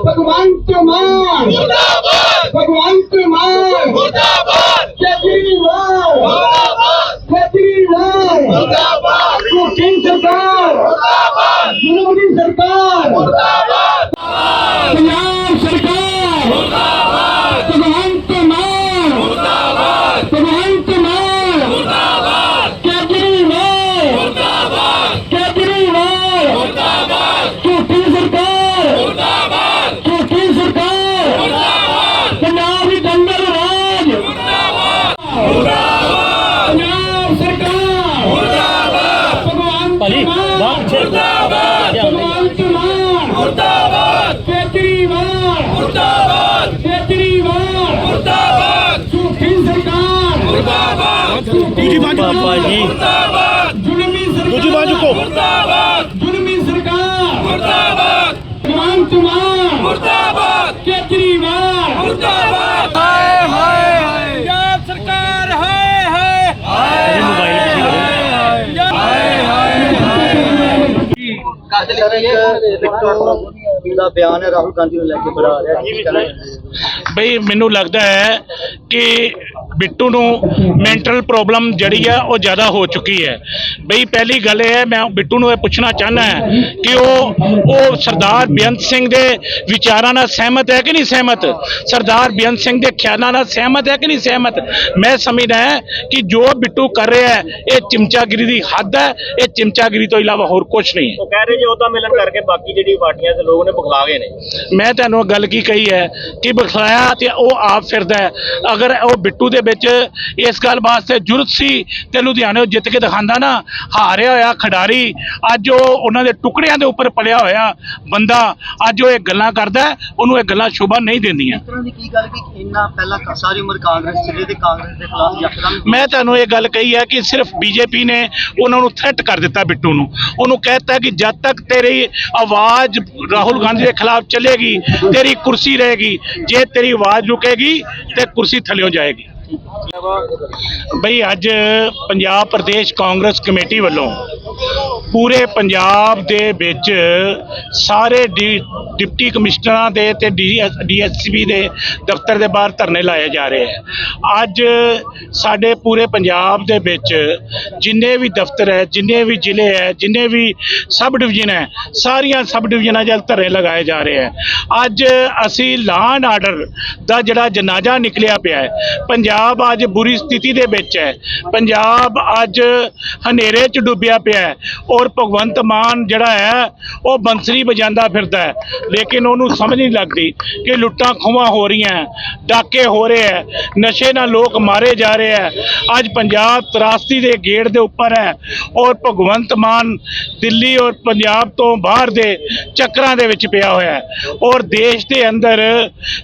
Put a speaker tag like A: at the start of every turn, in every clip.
A: ਭਗਵੰਤ ਮਾਨ
B: ਮੁਰਦਾਬਾਦ
A: ਭਗਵੰਤ ਮਾਨ
B: ਮੁਰਦਾਬਾਦ
A: ਕੇਜਰੀਵਾਲ
B: ਮੁਰਦਾਬਾਦ
A: ਕੇਜਰੀਵਾਲ
B: ਮੁਰਦਾਬਾਦ
A: ਝੂਠੀ ਸਰਕਾਰ
B: ਮੁਰਦਾਬਾਦ
A: ਜ਼ੁਲਮ ਦੀ ਸਰਕਾਰ
B: ਮੁਰਦਾਬਾਦ
A: ਪੰਜਾਬ ਸਰਕਾਰ
B: ਮੁਰਦਾਬਾਦ
A: ਭਗਵੰਤ ਮਾਨ
B: ਮੁਰਦਾਬਾਦ
A: ਭਗਵੰਤ ਮਾਨ
B: ਮੁਰਦਾਬਾਦ
A: ਕੇਜਰੀਵਾਲ
B: ਮੁਰਦਾਬਾਦ
A: ਕੇਜਰੀਵਾਲ
B: ਮੁਰਦਾਬਾਦ
A: ਝੂਠੀ ਸਰਕਾਰ
B: ਮੁਰਦਾਬਾਦ
A: ਝੂਠੀ ਸਰਕਾਰ
B: ਮੁਰਦਾਬਾਦ
A: ਪੰਜਾਬ ਦੀ ਦੰਗਲ ਰਾਜ
B: ਮੁਰਦਾਬਾਦ
A: ਪੰਜਾਬ ਸਰਕਾਰ
B: ਮੁਰਦਾਬਾਦ
A: ਭਗਵੰਤ ਮਾਨ
B: ਮੁਰਦਾਬਾਦ
A: ਭਗਵੰਤ ਮਾਨ
B: ਮੁਰਦਾਬਾਦ
A: ਕੇਜਰੀਵਾਲ
B: ਮੁਰਦਾਬਾਦ
A: ਕੇਜਰੀਵਾਲ
B: ਮੁਰਦਾਬਾਦ
A: ਝੂਠੀ ਸਰਕਾਰ ਦੂਜੀ
C: ਪਾਪਾ ਜੀ।
B: ਮੁਰਦਾਬਾਦ।
A: ਜ਼ੁਲਮੀ ਸਰਕਾਰ।
C: ਦੂਜੀ ਬਾਜੂ ਕੋ
B: ਮੁਰਦਾਬਾਦ।
A: ਜ਼ੁਲਮੀ ਸਰਕਾਰ।
B: ਮੁਰਦਾਬਾਦ।
A: ਭਗਵੰਤ ਮਾਨ
B: ਮੁਰਦਾਬਾਦ।
A: ਕੇਜਰੀਵਾਲ।
B: ਮੁਰਦਾਬਾਦ। ਹਾਏ ਹਾਏ। ਹਾਏ ਪੰਜਾਬ ਸਰਕਾਰ ਹਾਏ ਹਾਏ। ਹਾਏ
C: ਮੋਬਾਈਲ
D: ਸਰ ਇੱਕ ਬਿੱਟੂ ਦਾ ਬਿਆਨ ਹੈ ਰਾਹੁਲ ਗਾਂਧੀ ਨੂੰ ਲੈ ਕੇ ਬੜਾ ਆ ਰਿਹਾ?
E: ਬਈ ਮੈਨੂੰ ਲੱਗਦਾ ਹੈ ਕਿ ਬਿੱਟੂ ਨੂੰ ਮੈਂਟਲ ਪ੍ਰੋਬਲਮ ਜਿਹੜੀ ਆ ਉਹ ਜ਼ਿਆਦਾ ਹੋ ਚੁੱਕੀ ਹੈ। ਬਈ ਪਹਿਲੀ ਗੱਲ ਇਹ ਹੈ ਮੈਂ ਬਿੱਟੂ ਨੂੰ ਇਹ ਪੁੱਛਣਾ ਚਾਹਨਾ ਹੈ ਕਿ ਉਹ ਉਹ ਸਰਦਾਰ ਬੇਅੰਤ ਸਿੰਘ ਦੇ ਵਿਚਾਰਾਂ ਨਾਲ ਸਹਿਮਤ ਹੈ ਕਿ ਨਹੀਂ ਸਹਿਮਤ? ਸਰਦਾਰ ਬੇਅੰਤ ਸਿੰਘ ਦੇ ਖਿਆਲਾਂ ਨਾਲ ਸਹਿਮਤ ਹੈ ਕਿ ਨਹੀਂ ਸਹਿਮਤ? ਮੈਂ ਸਮਝਦਾ ਹੈ ਕਿ ਜੋ ਬਿੱਟੂ ਕਰ ਰਿਹਾ ਹੈ ਇਹ ਚਿਮਚਾਗਿਰੀ ਦੀ ਹੱਦ ਹੈ ਇਹ ਚਿਮਚਾਗਿਰੀ ਤੋਂ ਇਲਾਵਾ ਹੋਰ ਕੁਝ ਨਹੀਂ ਹੈ।
C: ਉਹ ਕਹਿ ਰਹੇ ਜੀ ਉਹਦਾ ਮਿਲਣ ਕਰਕੇ ਬਾਕੀ ਜਿਹੜੀ ਪਾਰਟੀਆਂ ਦੇ ਲੋਕ ਨੇ ਬਖਲਾ ਗਏ ਨੇ।
E: ਮੈਂ ਤੁਹਾਨੂੰ ਗੱਲ ਕੀ ਕਹੀ ਹੈ ਕਿ ਬਖਲਾਇਆ ਤੇ ਉਹ ਆਪ ਫਿਰਦਾ ਹੈ। ਅਗਰ ਉਹ ਬਿੱਟੂ ਦੇ ਵਿੱਚ ਇਸ ਗੱਲ ਵਾਸਤੇ ਜੁਰਤ ਸੀ ਤੇ ਲੁਧਿਆਣੇ ਜਿੱਤ ਕੇ ਦਿਖਾਉਂਦਾ ਨਾ ਹਾਰਿਆ ਹੋਇਆ ਖਿਡਾਰੀ ਅੱਜ ਉਹ ਉਹਨਾਂ ਦੇ ਟੁਕੜਿਆਂ ਦੇ ਉੱਪਰ ਪਲਿਆ ਹੋਇਆ ਬੰਦਾ ਅੱਜ ਉਹ ਇਹ ਗੱਲਾਂ ਕਰਦਾ ਉਹਨੂੰ ਇਹ ਗੱਲਾਂ ਸ਼ੋਭਾ ਨਹੀਂ ਦਿੰਦੀਆਂ।
D: ਇਸ ਤਰ੍ਹਾਂ ਦੀ ਕੀ ਗੱਲ ਕਿ ਇੰਨਾ ਪਹਿਲਾਂ ਕ- ਸਾਰੀ ਉਮਰ ਕਾਂਗਰਸ ਚਲੇ ਤੇ ਕਾਂਗਰਸ ਦੇ ਖਿਲਾਫ ਯਕਦਮ
E: ਮੈਂ ਤੁਹਾਨੂੰ ਇਹ ਗੱਲ ਕਹੀ ਹੈ ਕਿ ਸਿਰਫ ਬੀਜੇਪੀ ਨੇ ਉਹਨਾਂ ਨੂੰ ਥ੍ਰੈਟ ਕਰ ਦਿੱਤਾ ਬਿੱਟੂ ਨੂੰ। ਉਹਨੂੰ ਕਹਿਤਾ ਕਿ ਜਦ ਤੱਕ ਤੇਰੀ ਆਵਾਜ਼ ਰਾਹੁਲ ਗਾਂਧੀ ਦੇ ਖਿਲਾਫ ਚੱਲੇਗੀ ਤੇਰੀ ਕੁਰਸੀ ਰਹੇਗੀ ਜੇ ਤੇਰੀ ਆਵਾਜ਼ ਰੁਕੇਗੀ ਤੇ ਕੁਰਸੀ ਥੱਲਿਓ ਜਾਏਗੀ। ਬਈ ਅੱਜ ਪੰਜਾਬ ਪ੍ਰਦੇਸ਼ ਕਾਂਗਰਸ ਕਮੇਟੀ ਵੱਲੋਂ ਪੂਰੇ ਪੰਜਾਬ ਦੇ ਵਿੱਚ ਸਾਰੇ ਡੀ- ਡਿਪਟੀ ਕਮਿਸ਼ਨਰਾਂ ਦੇ ਤੇ ਡੀਐਸਪੀ ਦੇ ਦਫ਼ਤਰ ਦੇ ਬਾਹਰ ਧਰਨੇ ਲਾਏ ਜਾ ਰਹੇ ਹੈ ਅੱਜ ਸਾਡੇ ਪੂਰੇ ਪੰਜਾਬ ਦੇ ਵਿੱਚ ਜਿੰਨੇ ਵੀ ਦਫ਼ਤਰ ਹੈ, ਜਿੰਨੇ ਵੀ ਜ਼ਿਲ੍ਹੇ ਹੈ, ਜਿੰਨੇ ਵੀ ਸਬ ਡਿਵੀਜ਼ਨ ਹੈ, ਸਾਰੀਆਂ ਸਬ ਡਿਵੀਜ਼ਨਾਂ 'ਚ ਧਰਨੇ ਲਗਾਏ ਜਾ ਰਹੇ ਹੈ ਅੱਜ ਅਸੀਂ ਲਾਅ ਐਂਡ ਆਰਡਰ ਦਾ ਜਿਹੜਾ ਜਨਾਜ਼ਾ ਨਿਕਲਿਆ ਪਿਆ ਹੈ, ਪੰਜਾਬ ਅੱਜ ਬੁਰੀ ਸਥਿਤੀ ਦੇ ਵਿੱਚ ਹੈ। ਪੰਜਾਬ ਅੱਜ ਹਨੇਰੇ 'ਚ ਡੁੱਬਿਆ ਪਿਆ ਹੈ ਔਰ ਭਗਵੰਤ ਮਾਨ ਜਿਹੜਾ ਹੈ, ਉਹ ਬੰਸਰੀ ਵਜਾਉਂਦਾ ਫਿਰਦਾ ਹੈ। ਲੇਕਿਨ ਉਹਨੂੰ ਸਮਝ ਨਹੀਂ ਲੱਗਦੀ ਕਿ ਲੁੱਟਾਂ ਖੋਹਾਂ ਹੋ ਰਹੀਆਂ ਡਾਕੇ ਹੋ ਰਹੇ ਹੈ, ਨਸ਼ੇ ਨਾਲ ਲੋਕ ਮਾਰੇ ਜਾ ਰਹੇ ਹੈ। ਅੱਜ ਪੰਜਾਬ ਤਰਾਸਤੀ ਦੇ ਗੇੜ ਦੇ ਉੱਪਰ ਹੈ ਔਰ ਭਗਵੰਤ ਮਾਨ ਦਿੱਲੀ ਔਰ ਪੰਜਾਬ ਤੋਂ ਬਾਹਰ ਦੇ ਚੱਕਰਾਂ ਦੇ ਵਿੱਚ ਪਿਆ ਹੋਇਆ ਹੈ ਔਰ ਦੇਸ਼ ਦੇ ਅੰਦਰ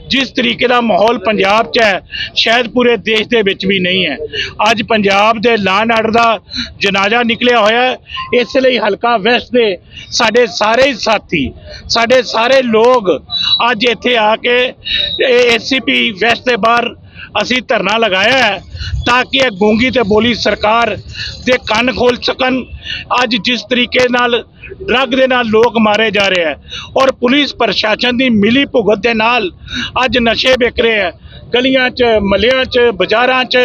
E: ਜਿਸ ਤਰੀਕੇ ਦਾ ਮਾਹੌਲ ਪੰਜਾਬ 'ਚ ਹੈ, ਸ਼ਾਇਦ ਪੂਰੇ ਦੇਸ਼ ਦੇ ਵਿੱਚ ਵੀ ਨਹੀਂ ਹੈ। ਅੱਜ ਪੰਜਾਬ ਦੇ ਲਾਅ ਆਰਡਰ ਦਾ ਜਨਾਜ਼ਾ ਨਿਕਲਿਆ ਹੋਇਆ ਇਸ ਲਈ ਹਲਕਾ ਵੈਸਟ ਦੇ ਸਾਡੇ ਸਾਰੇ ਹੀ ਸਾਥੀ, ਸਾਡੇ ਸਾਰੇ ਲੋਕ ਅੱਜ ਇੱਥੇ ਆ ਕੇ ਏਸੀਪੀ ਵੈਸਟ ਦੇ ਬਾਹਰ ਅਸੀਂ ਧਰਨਾ ਲਗਾਇਆ ਹੈ ਤਾਂ ਕਿ ਇਹ ਗੂੰਗੀ ਤੇ ਬੋਲੀ ਸਰਕਾਰ ਦੇ ਕੰਨ ਖੋਲ ਸਕਣ। ਅੱਜ ਜਿਸ ਤਰੀਕੇ ਨਾਲ ਡਰੱਗ ਦੇ ਨਾਲ ਲੋਕ ਮਾਰੇ ਜਾ ਰਹੇ ਹੈ ਔਰ ਪੁਲਿਸ ਪ੍ਰਸ਼ਾਸਨ ਦੀ ਮਿਲੀ ਭੁਗਤ ਦੇ ਨਾਲ ਅੱਜ ਨਸ਼ੇ ਵਿਕ ਰਹੇ ਹੈ। ਗਲੀਆਂ 'ਚ, ਮਲਿਆਂ 'ਚ, ਬਾਜ਼ਾਰਾਂ 'ਚ,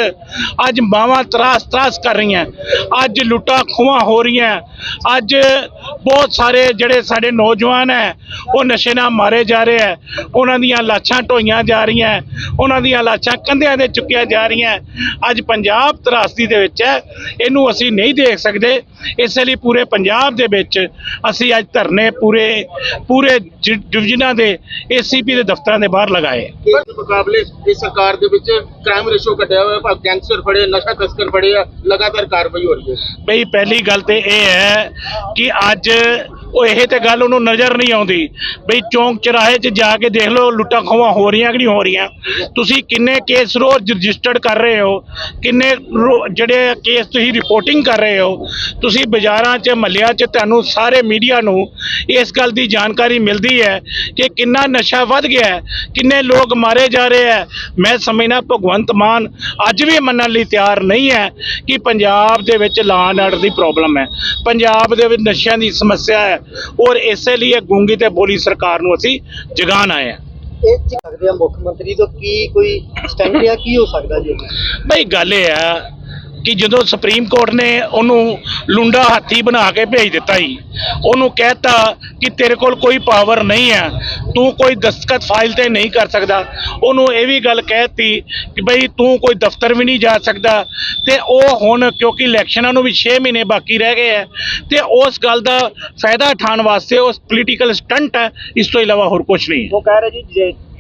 E: ਅੱਜ ਮਾਵਾਂ ਤਰਾਸ ਤਰਾਸ ਕਰ ਰਹੀਆਂ। ਅੱਜ ਲੁੱਟਾਂ ਖੋਹਾਂ ਹੋ ਰਹੀਆਂ। ਅੱਜ ਬਹੁਤ ਸਾਰੇ ਜਿਹੜੇ ਸਾਡੇ ਨੌਜਵਾਨ ਹੈ, ਉਹ ਨਸ਼ੇ ਨਾਲ ਮਾਰੇ ਜਾ ਰਹੇ ਹੈ। ਉਹਨਾਂ ਦੀਆਂ ਲਾਸ਼ਾਂ ਢੋਈਆਂ ਜਾ ਰਹੀਆਂ। ਉਹਨਾਂ ਦੀਆਂ ਲਾਸ਼ਾਂ ਕੰਧਿਆਂ ਦੇ ਚੁੱਕੀਆਂ ਜਾ ਰਹੀਆਂ। ਅੱਜ ਪੰਜਾਬ ਤਰਾਸਦੀ ਦੇ ਵਿੱਚ ਹੈ। ਇਹਨੂੰ ਅਸੀਂ ਨਹੀਂ ਦੇਖ ਸਕਦੇ। ਇਸ ਲਈ ਪੂਰੇ ਪੰਜਾਬ ਦੇ ਵਿੱਚ ਅਸੀਂ ਅੱਜ ਧਰਨੇ ਪੂਰੇ ਪੂਰੇ ਜਿ- ਡਿਵੀਜ਼ਨਾਂ ਦੇ ਏਸੀਪੀ ਦੇ ਦਫ਼ਤਰਾਂ ਦੇ ਬਾਹਰ ਲਗਾਏ।
F: ਮੁਕਾਬਲੇ ਇਸ ਸਰਕਾਰ ਦੇ ਵਿੱਚ ਕ੍ਰਾਈਮ ਰੇਸ਼ੋ ਘਟਿਆ ਹੋਇਆ ਹੈ ਗੈਂਗਸਟਰ ਫੜੇ, ਨਸ਼ਾ ਤਸਕਰ ਫੜੇ ਆ, ਲਗਾਤਾਰ ਕਾਰਵਾਈ ਹੋ ਰਹੀ ਹੈ।
E: ਬਈ ਪਹਿਲੀ ਗੱਲ ਤੇ ਇਹ ਹੈ ਕਿ ਅੱਜ ਉਹ ਇਹ ਤੇ ਗੱਲ ਉਹਨੂੰ ਨਜ਼ਰ ਨਹੀਂ ਆਉਂਦੀ। ਬਈ ਚੌਂਕ ਚਰਾਹੇ 'ਚ ਜਾ ਕੇ ਦੇਖ ਲਓ, ਲੁੱਟਾਂ ਖੋਹਾਂ ਹੋ ਰਹੀਆਂ ਕਿ ਨਹੀਂ ਹੋ ਰਹੀਆਂ? ਤੁਸੀਂ ਕਿੰਨੇ ਕੇਸ ਰੋਜ਼ ਰਜਿਸਟਰਡ ਕਰ ਰਹੇ ਹੋ? ਕਿੰਨੇ ਰੋ- ਜਿਹੜੇ ਕੇਸ ਤੁਸੀਂ ਰਿਪੋਰਟਿੰਗ ਕਰ ਰਹੇ ਹੋ? ਤੁਸੀਂ ਬਾਜ਼ਾਰਾਂ 'ਚ, ਮਹੱਲਿਆਂ 'ਚ ਤੁਹਾਨੂੰ ਸਾਰੇ ਮੀਡੀਆ ਨੂੰ ਇਸ ਗੱਲ ਦੀ ਜਾਣਕਾਰੀ ਮਿਲਦੀ ਹੈ ਕਿ ਕਿੰਨਾ ਨਸ਼ਾ ਵੱਧ ਗਿਆ ਹੈ, ਕਿੰਨੇ ਲੋਕ ਮਾਰੇ ਜਾ ਰਹੇ ਹੈ। ਮੈਂ ਸਮਝਣਾ ਭਗਵੰਤ ਮਾਨ ਅੱਜ ਵੀ ਮੰਨਣ ਲਈ ਤਿਆਰ ਨਹੀਂ ਹੈ ਕਿ ਪੰਜਾਬ ਦੇ ਵਿੱਚ ਲਾਅ ਐਂਡ ਆਰਡਰ ਦੀ ਪ੍ਰੋਬਲਮ ਹੈ। ਪੰਜਾਬ ਦੇ ਵਿੱਚ ਨਸ਼ਿਆਂ ਦੀ ਸਮੱਸਿਆ ਹੈ। ਔਰ ਇਸੇ ਲਈ ਇਹ ਗੂੰਗੀ ਤੇ ਬੋਲੀ ਸਰਕਾਰ ਨੂੰ ਅਸੀਂ ਜਗਾਉਣ ਆਏ ਹਾਂ।
D: ਇਹ ਸਕਦੇ ਆ ਮੁੱਖ ਮੰਤਰੀ ਤੋਂ ਕੀ ਕੋਈ ਸਟੈਂਡ ਲਿਆ ਕੀ ਹੋ ਸਕਦਾ ਜੀ?
E: ਬਈ ਗੱਲ ਇਹ ਆ ਕਿ ਜਦੋਂ ਸੁਪਰੀਮ ਕੋਰਟ ਨੇ ਉਹਨੂੰ ਲੁੰਡਾ ਹਾਥੀ ਬਣਾ ਕੇ ਭੇਜ ਦਿੱਤਾ ਹੀ ਉਹਨੂੰ ਕਹਿਤਾ ਕਿ ਤੇਰੇ ਕੋਲ ਕੋਈ ਪਾਵਰ ਨਹੀਂ ਹੈ, ਤੂੰ ਕੋਈ ਦਸਤਖਤ ਫਾਈਲ ਤੇ ਨਹੀਂ ਕਰ ਸਕਦਾ। ਉਹਨੂੰ ਇਹ ਵੀ ਗੱਲ ਕਹਿਤੀ ਕਿ ਬਈ ਤੂੰ ਕੋਈ ਦਫ਼ਤਰ ਵੀ ਨਹੀਂ ਜਾ ਸਕਦਾ। ਤੇ ਉਹ ਹੁਣ ਕਿਉਂਕਿ ਇਲੈਕਸ਼ਨਾਂ ਨੂੰ ਵੀ 6 ਮਹੀਨੇ ਬਾਕੀ ਰਹਿ ਗਏ ਹੈ, ਤੇ ਉਸ ਗੱਲ ਦਾ ਫਾਇਦਾ ਉਠਾਉਣ ਵਾਸਤੇ ਉਸ ਪੋਲੀਟੀਕਲ ਸਟੰਟ ਹੈ, ਇਸ ਤੋਂ ਇਲਾਵਾ ਹੋਰ ਕੁਝ ਨਹੀਂ
C: ਉਹ ਕਹਿ ਰਹੇ ਜੀ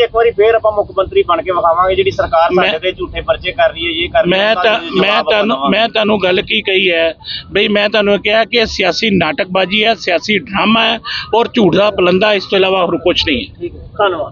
C: ਜੀ ਇੱਕ ਵਾਰੀ ਫੇਰ ਆਪਾਂ ਮੁੱਖ ਮੰਤਰੀ ਬਣ ਕੇ ਵਿਖਾਵਾਂਗੇ ਜਿਹੜੀ ਸਰਕਾਰ ਸਾਡੇ ਤੇ ਝੂਠੇ ਪਰਚੇ ਕਰ ਰਹੀ ਹੈ ਇਹ ਕਰ ਰਹੀ ਹੈ
E: ਮੈਂ ਤਾਂ ਮੈਂ ਤੁਹਾਨੂੰ। ਮੈਂ ਤੁਹਾਨੂੰ ਗੱਲ ਕੀ ਕਹੀ ਹੈ? ਬਈ ਮੈਂ ਤੁਹਾਨੂੰ ਕਿਹਾ ਕਿ ਸਿਆਸੀ ਨਾਟਕਬਾਜ਼ੀ ਹੈ ਸਿਆਸੀ ਡਰਾਮਾ ਹੈ ਔਰ ਝੂਠ ਦਾ ਪਲੰਦਾ ਇਸ ਤੋਂ ਇਲਾਵਾ ਹੋਰ ਕੁਝ ਨਹੀਂ ਹੈ
C: ਧੰਨਵਾਦ।